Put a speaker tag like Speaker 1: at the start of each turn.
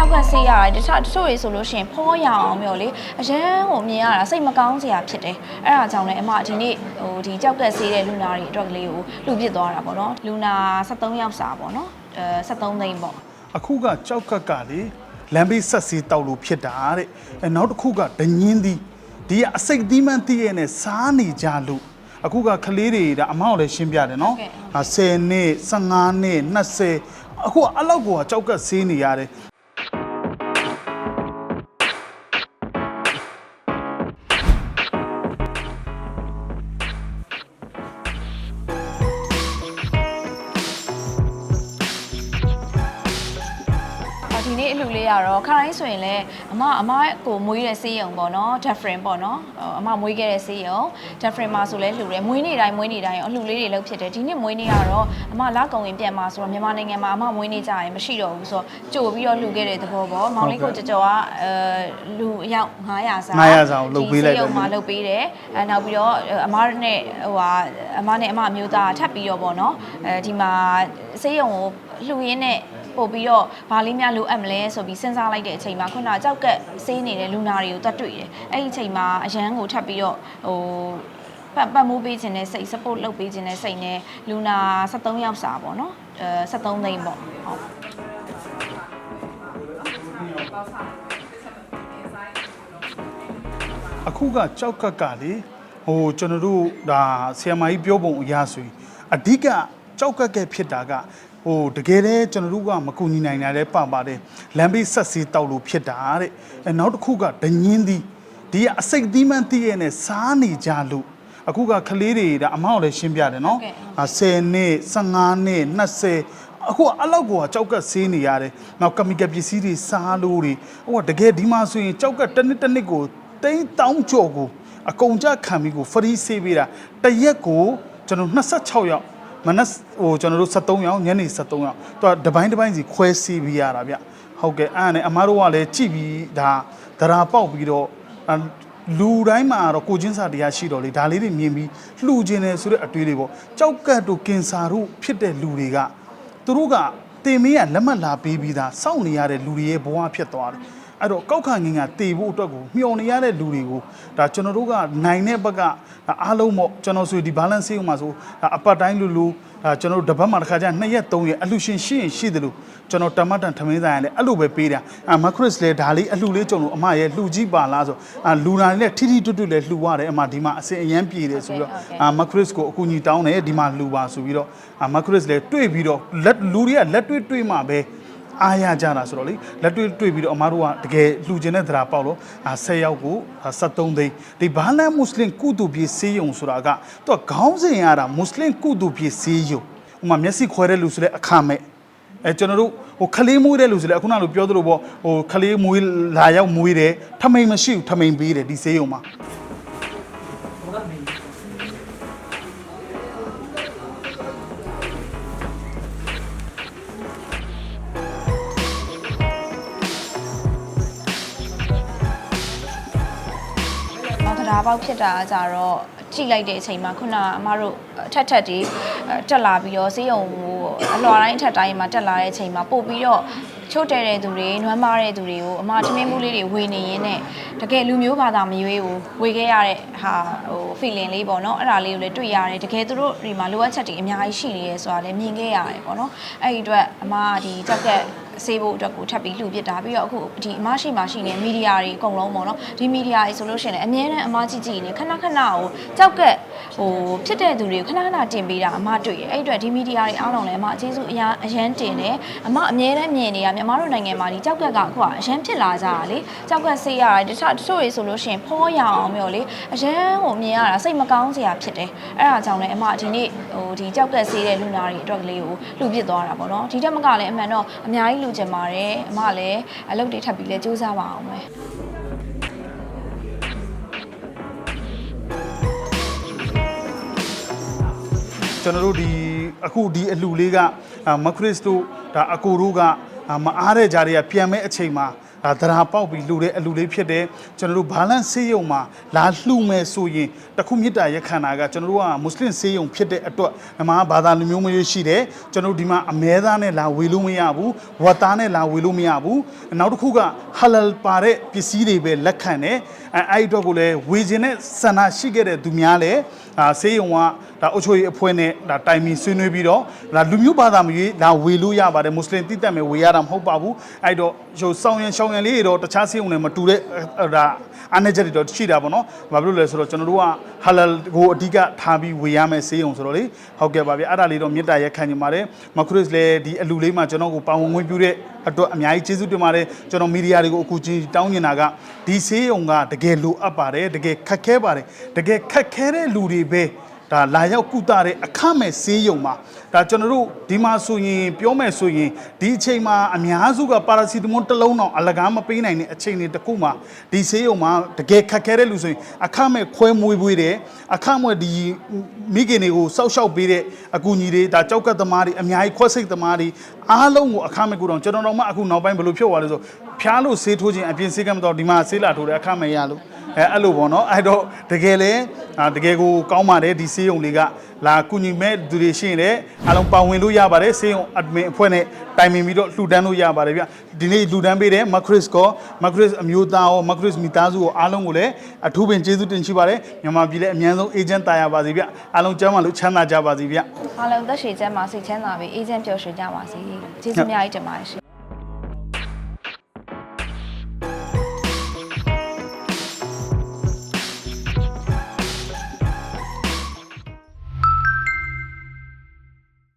Speaker 1: ကြောက်ကဆေးရတာတခြားတချို့တွေဆိုလို့ရှိရင်ဖောရအောင်မျိုးလေအရန်ကိုမြင်ရတာစိတ်မကောင်းစရာဖြစ်တယ်အဲ့ဒါကြောင့်လည်းအမဒီနေ့ဟိုဒီကြောက်ကဆေးတဲ့လူနာတွေအတွက်ကလေးကိုလူပစ်သွားတာပေါ့နော်လူနာ73ယောက်စာပေါ့နော်အဲ73သိန်းပေါ့
Speaker 2: အခုကကြောက်ကက်ကလေလမ်းဘေးဆက်စီတောက်လို့ဖြစ်တာတဲ့အဲနောက်တစ်ခုကဒညင်းသီးဒီကအစိတ်သီးမှန်းတည့်ရဲ့နဲ့စားနေကြလို့အခုကကလေးတွေဒါအမောက်လည်းရှင်းပြတယ်နော်အာ10နှစ်15နှစ်20အခုအလောက်ကိုကကြောက်ကက်ဆေးနေရတယ်
Speaker 1: အော်ဒီနေ့အလှလေးရတော့ခါတိုင်းဆိုရင်လည်းအမအမကိုမွေးတဲ့ဆေးရုံပေါ့နော် different ပေါ့နော်အော်အမမွေးခဲ့တဲ့ဆေးရုံ different မှာဆိုလဲလှူတယ်မွေးနေ့တိုင်းမွေးနေ့တိုင်းအလှလေးတွေလုပ်ဖြစ်တယ်ဒီနေ့မွေးနေ့ကတော့အမလာကုံရင်ပြန်มาဆိုတော့မြန်မာနိုင်ငံမှာအမမွေးနေ့ကြရင်မရှိတော့ဘူးဆိုတော့ကြိုပြီးတော့လှူခဲ့တဲ့သဘောပေါ့မောင်လေးကိုကြော်ကြော်ကအဲလူအယောက်900စာ
Speaker 2: 900စာကိုလုပ်ပေးလိုက်တယ်
Speaker 1: ဒီဆေးရုံမှာလုပ်ပေးတယ်အဲနောက်ပြီးတော့အမနဲ့ဟိုဟာအမနဲ့အမအမျိုးသားထပ်ပြီးတော့ပေါ့နော်အဲဒီမှာဆေးရုံကိုလှူရင်းနဲ့ ပို့ပြီးတော့ဘာလေးများလိုအပ်မလဲဆိုပြီးစဉ်းစားလိုက်တဲ့အချိန်မှာခုနကကြောက်ကက်ဆေးနေတဲ့လူနာတွေကိုတက်တွေ့တယ်အဲ့ဒီအချိန်မှာအရန်ကိုထပ်ပြီးတော့ဟိုပတ်ပတ်မိုးပေးခြင်းနဲ့စိတ် support လုပ်ပေးခြင်းနဲ့စိတ်နဲ့လူနာ73ယောက်စာပေါ့နော်အဲ73သိန်းပေါ့ဟုတ်
Speaker 2: အခုကကြောက်ကက်ကလေဟိုကျွန်တော်တို့ဒါဆီယမကြီးပြောပုံအရာဆိုရင်အဓိကကြောက်ကက်ကဲဖြစ်တာက ဟိုတကယ်တည်းကျွန်တော်တို့ကမကူညီနိုင်တာလည်းပပါတယ်လမ်းဘေးဆက်စီတောက်လို့ဖြစ်တာတဲ့အဲနောက်တစ်ခုကဒညင်းသီးဒီကအစိတ်သီးမှန်းတည့်ရဲ့နဲ့စားနေကြလို့အခုကကလေးတွေဒါအမောက်လည်းရှင်းပြတယ်နော်အာ10နှစ်15နှစ်20အခုအလောက်ကိုကြောက်ကက်ဆေးနေရတယ်။နောက်ကမီကယ်ပစ္စည်းတွေစားလို့တွေဟိုကတကယ်ဒီမှာဆိုရင်ကြောက်ကက်တစ်နှစ်တစ်နှစ်ကိုတိန်းတောင်းကြော်ကိုအကုန်ကြခံပြီးကိုဖရီးဆေးပေးတာတရက်ကိုကျွန်တော်26ရောက် မနက်ဟိုကျွန်တော်တို့73ရောက်ညနေ73ရောက်သူကတစ်ပိုင်းတစ်ပိုင်းစီခွဲဆေးပေးရတာဗျဟုတ်ကဲ့အဲ့ဒါနဲ့အမားတို့ကလည်းကြည်ပြီးဒါဒရာပေါက်ပြီးတော့အလူတိုင်းမှာတော့ကိုချင်းစာတရားရှိတော့လေဒါလေးတွေမြင်ပြီးလှူခြင်းတယ်ဆိုတဲ့အတွေ့တွေပေါ့ကြောက်ကတ်တို့ကင်ဆာတို့ဖြစ်တဲ့လူတွေကသူတို့ကတင်မင်းကလက်မှတ်လာပေးပြီးသားစောင့်နေရတဲ့လူတွေရဲ့ဘဝဖြစ်သွားတယ် အဲ့တော့ကောက်ခါငင်ကတေဖို့အတွက်ကိုမျှော်နေရတဲ့လူတွေကိုဒါကျွန်တော်တို့ကနိုင်တဲ့ဘက်ကဒါအားလုံးပေါ့ကျွန်တော်ဆိုဒီ balance ဆေးဥမှာဆိုဒါအပတ်တိုင်းလူလူဒါကျွန်တော်တို့တစ်ပတ်မှာတစ်ခါကျရင်2ရက်3ရက်အလှရှင်ရှိရင်ရှိတယ်လို့ကျွန်တော်တမတ်တန်ထမင်းဆိုင်ရလဲအဲ့လိုပဲပေးတာအမခရစ်လဲဒါလေးအလှလေးကြုံလို့အမရဲ့လှူကြီးပါလားဆိုအလူနာလေးနဲ့ထိထိတွတ်တွတ်လဲလှူရတယ်အမဒီမှာအစင်အရန်ပြေတယ်ဆိုပြီးတော့အမခရစ်ကိုအကူအညီတောင်းတယ်ဒီမှာလှူပါဆိုပြီးတော့အမခရစ်လဲတွေ့ပြီးတော့လက်လူတွေကလက်တွေ့တွေ့မှပဲ အားရကြတာဆိုတော့လေလက်တွေ့တွေ့ပြီးတော့အမားတို့ကတကယ်လှူကျင်တဲ့သရာပေါက်လို့အာ10ယောက်ကို73သိန်းဒီဘာလန်မွတ်စလင်ကုတူပြေးစေးယုံဆိုတာကသူကခေါင်းစဉ်ရတာမွတ်စလင်ကုတူပြေးစေးယုံဥမာမျက်စိခွဲတဲ့လူဆိုလဲအခမဲ့အဲကျွန်တော်တို့ဟိုခလေးမွေးတဲ့လူဆိုလဲအခုနလိုပြောသလိုပေါ့ဟိုခလေးမွေးလာရောက်မွေးတယ်ထမိန်မရှိဘူးထမိန်ပေးတယ်ဒီစေးယုံမှာ
Speaker 1: နောက်တရားပေါက်ဖြစ်တာကကြတော့ကြိလိုက်တဲ့အချိန်မှာခုနကအမတို့အထက်ထက်တွေအဲတက်လာပြီးတော့ဆေးရုံကိုအလွာတိုင်းအထက်တိုင်းမှာတက်လာတဲ့အချိန်မှာပို့ပြီးတော့ချို့တဲတဲ့သူတွေနွမ်းမားတဲ့သူတွေကိုအမထမင်းမှုလေးတွေဝေနေရင်းနဲ့တကယ်လူမျိုးဘာသာမရွေးဘူးဝေခဲ့ရတဲ့ဟာဟို feeling လေးပေါ့နော်အဲ့ဒါလေးကိုလည်းတွေ့ရတယ်တကယ်သူတို့ဒီမှာလိုအပ်ချက်တွေအများကြီးရှိနေရဲဆိုတာလည်းမြင်ခဲ့ရတယ်ပေါ့နော်အဲ့ဒီအတွက်အမကဒီကြောက်ကက်ဆေးဖို့အတွက်ကိုထပ်ပြီးလှူပစ်တာပြီးတော့အခုဒီအမရှိမရှိနေမီဒီယာတွေအကုန်လုံးပေါ့နော်ဒီမီဒီယာတွေဆိုလို့ရှိရင်လည်းအများနဲ့အမကြည့်ကြည့်နေခဏခဏကိုကြောက်ကက်ဟိုဖြစ်တဲ့သူတွေကိုခဏခဏတင်ပေးတာအမတွေ့ရအဲ့အတွက်ဒီမီဒီယာတွေအားလုံးလည်းအမအကျေးဇူးအရန်အရန်တင်တယ်အမအများနဲ့မြင်နေရမြန်မာတို့နိုင်ငံမှာဒီကြောက်ကက်ကအခုကအရန်ဖြစ်လာကြတာလေကြောက်ကက်ဆေးရတယ်တခြားတချို့တွေဆိုလို့ရှိရင်ဖောရအောင်မျိုးလေအရန်ကိုမြင်ရတာစိတ်မကောင်းစရာဖြစ်တယ်အဲ့ဒါကြောင့်လည်းအမဒီနေ့ဟိုဒီကြောက်ကက်ဆေးတဲ့လူနာတွေအတွက်ကလေးကိုလှူပစ်သွားတာပေါ့နော်ဒီတက်မကလည်းအမှန်တော့အများကြီးလှူချင်ပါတယ်အမလည်းအလုပ်တွေထပ်ပြီးလဲစူးစမ်းပါအောင်ပဲ
Speaker 2: ကျွန်တော်တို့ဒီအခုဒီအလှလေးကအာမခရစ်တို့ဒါအကိုတို့ကအာမအားတဲ့ဂျာတွေကပြန်မဲ့အချိန်မှာ ဒါသရာပေါက်ပြီးလှူတဲ့အလူလေးဖြစ်တယ်ကျွန်တော်တို့ဘာလန့်ဆေးရုံမှာလာလှူမယ်ဆိုရင်တခုမြစ်တာရက်ခန္ဓာကကျွန်တော်တို့ကမွတ်စလင်ဆေးရုံဖြစ်တဲ့အတွက်ဒီမှာဘာသာလူမျိုးမျိုးရှိတယ်ကျွန်တော်တို့ဒီမှာအမဲသားနဲ့လာဝေလို့မရဘူးဝတ်သားနဲ့လာဝေလို့မရဘူးနောက်တစ်ခုကဟလလ်ပါတဲ့ပစ္စည်းတွေပဲလက်ခံတယ်အဲအဲ့ဒီအတွက်ကိုလည်းဝေခြင်းနဲ့ဆန္ဒရှိခဲ့တဲ့သူများလည်းအာဆေးရုံက ဒါအုပ်ချုပ်ရေးအဖွဲ့နဲ့ဒါတိုင်မီဆွေးနွေးပြီးတော့ဒါလူမျိုးဘာသာမရွေးလာဝေလို့ရပါတယ်မွတ်စလင်တိတက်မယ်ဝေရတာမဟုတ်ပါဘူးအဲ့တော့ဟိုစောင်းရင်ရှောင်းရင်လေးတွေတော့တခြားဆေးရုံနဲ့မတူတဲ့အဲဒါအနေချက်တွေတော့ရှိတာပေါ့နော်ဘာဖြစ်လို့လဲဆိုတော့ကျွန်တော်တို့ကဟလလ်ကိုအဓိကထားပြီးဝေရမယ်ဆေးရုံဆိုတော့လေဟုတ်ကဲ့ပါဗျအဲ့ဒါလေးတော့မေတ္တာရက်ခံနေပါတယ်မခရစ်လည်းဒီအလူလေးမှာကျွန်တော်ကိုပါဝင်ဝင်ပြုတဲ့အတွက်အများကြီးကျေးဇူးတင်ပါတယ်ကျွန်တော်မီဒီယာတွေကိုအခုချင်းတောင်းနေတာကဒီဆေးရုံကတကယ်လိုအပ်ပါတယ်တကယ်ခက်ခဲပါတယ်တကယ်ခက်ခဲတဲ့လူတွေပဲ ဒါလာရောက်ကုသတဲ့အခမဲ့ဆေးရုံမှာဒါကျွန်တော်တို့ဒီမှာဆိုရင်ပြောမယ်ဆိုရင်ဒီအချိန်မှာအများစုကပါရာစီတမွန်တစ်လုံးတော့အလကားမပေးနိုင်တဲ့အချိန်တွေတစ်ခုမှာဒီဆေးရုံမှာတကယ်ခက်ခဲတဲ့လူဆိုရင်အခမဲ့ခွဲမွေးပွေးတယ်အခမဲ့ဒီမိခင်တွေကိုစောက်ရှောက်ပေးတဲ့အကူအညီတွေဒါကြောက်ကတ်သမားတွေအများကြီးခွက်စိတ်သမားတွေအားလုံးကိုအခမဲ့ကူတော့ကျွန်တော်တို့မှအခုနောက်ပိုင်းဘယ်လိုဖြစ်သွားလဲဆိုဖျားလို့ဆေးထိုးခြင်းအပြင်ဆေးကမ်းမတော့ဒီမှာဆေးလာထိုးတယ်အခမဲ့ရလို့အဲအဲ့လိုပေါ့နော်အဲ့တော့တကယ်လဲအာ တကယ်ကိုကောင်းပါတယ်ဒီဆေးရုံလေးကလာကူညီမဲ့သူတွေရှိရင်လည်းအားလုံးပါဝင်လို့ရပါတယ်ဆေးရုံ admin အဖွဲ့နဲ့တိုင်ပင်ပြီးတော့လှူဒန်းလို့ရပါတယ်ဗျဒီနေ့လှူဒန်းပေးတဲ့မခရစ်ကောမခရစ်အမျိုးသားရောမခရစ်မိသားစုရောအားလုံးကိုလည်းအထူးပင်ကျေးဇူးတင်ရှိပါတယ်မြန်မာပြည်လည်းအများဆုံးအေဂျင့်တာယာပါစေဗျအားလုံးကျမ်းမာလို့ချမ်းသာကြပါစေဗျ
Speaker 1: အားလုံးသက်ရှိချမ်းမှာစိတ်ချမ်းသာပြီးအေးချမ်းပျော်ရွှင်ကြပါစေကျေးဇူးအများကြီးတင်ပါတယ်ရှင်